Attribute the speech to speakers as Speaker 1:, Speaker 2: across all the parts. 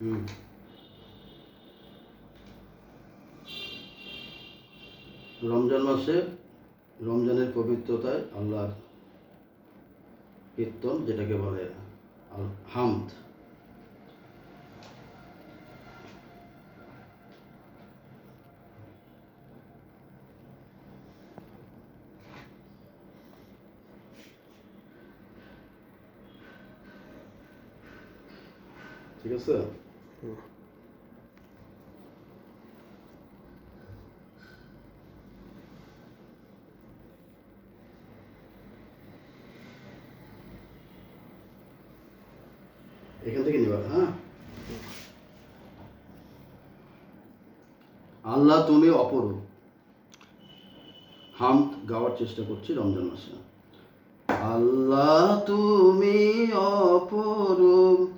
Speaker 1: হুম রমজান মাসে রমজানের পবিত্রতায় আল্লাহর কীর্তন যেটাকে বলে হামদ ঠিক আছে? এখান থেকে নিবা হ্যাঁ? আল্লাহ তুমি অপরূপ। হাম গাওয়ার চেষ্টা করছি রমজান মাসে। আল্লাহ তুমি অপরূপ।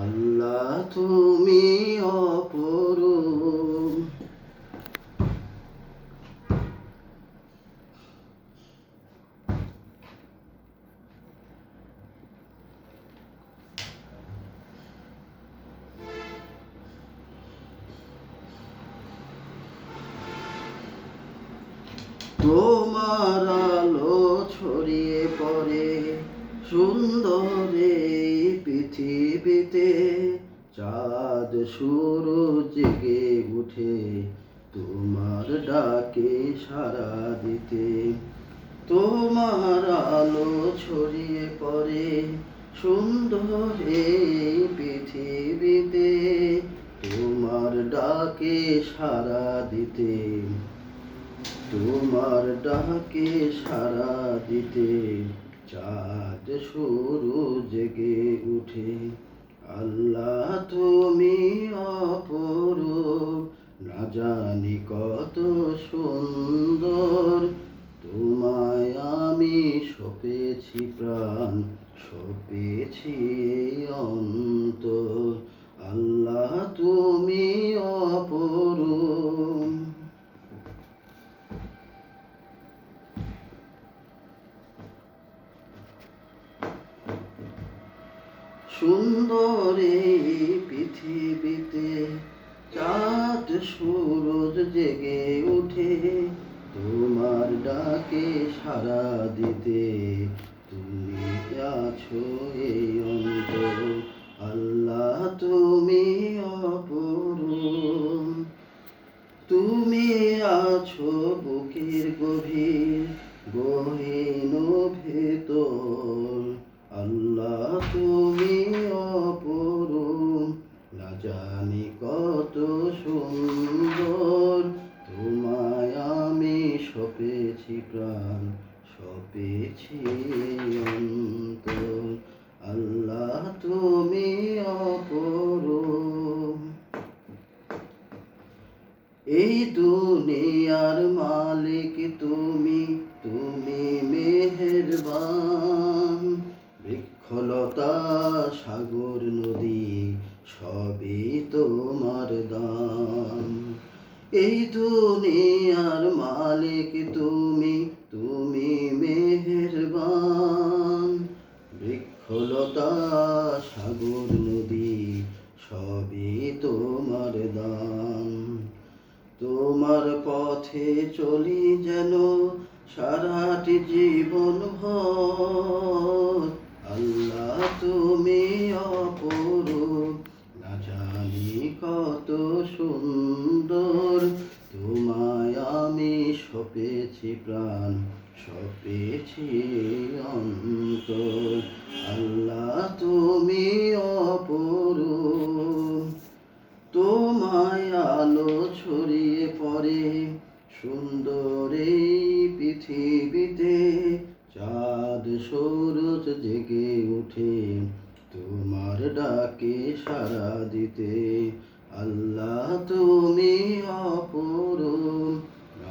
Speaker 1: আল্লাহ তুমি অপরূপ। তোমার আলো ছড়িয়ে পড়ে। সুন্দর এই পৃথিবীতে চাঁদ শুরু জেগে উঠে তোমার ডাকে সারা দিতে। তোমার আলো ছড়িয়ে পড়ে সুন্দর এই পৃথিবীতে, তোমার ডাকে সারা দিতে। তোমার ডাকে সারা দিতে। চাঁদ শুরু জেগে উঠে, আল্লাহ তুমি অপরূপ। না জানি কত সুন্দর, তোমায় আমি সপেছি প্রাণ, সপেছি এই অন্তর। আল্লাহ তুমি সুন্দর এই পৃথিবীতে, চাঁদ সূরজ জেগে উঠে তোমার ডাকে সারা দিতে। তুমি আছো এই অন্তর, আল্লাহ তুমি অপরূপ। তুমি আছো বুকের গভীর, গহীন ভেতর, আল্লাহ তুমি সপেছি প্রাণ সপেছি অন্তর। আল্লাহ, তুমি অপর এই দুনিয়ার মালিক তুমি তুমি মেহেরবান। বৃক্ষলতা, সাগর, নদী, সবই তোমার দান। এই দুনিয়ার মালিক তুমি তুমি মেহেরবান। বৃক্ষলতা, সাগর, নদী, সবই তোমার দান। তোমার পথে চলি যেন সারাটি জীবন ভর। আল্লাহ তুমি অপরূপ না জানি কত সুন্দর তোমায় আমি সপেছি প্রাণ সপেছি অন্তর। আল্লাহ, তুমি অপরূপ। তোমায় আলো ছড়িয়ে পড়ে সুন্দর এই পৃথিবীতে। চাঁদ, সূরজ জেগে উঠে তোমার ডাকে সারা দিতে। আল্লাহ, তুমি অপরূপ।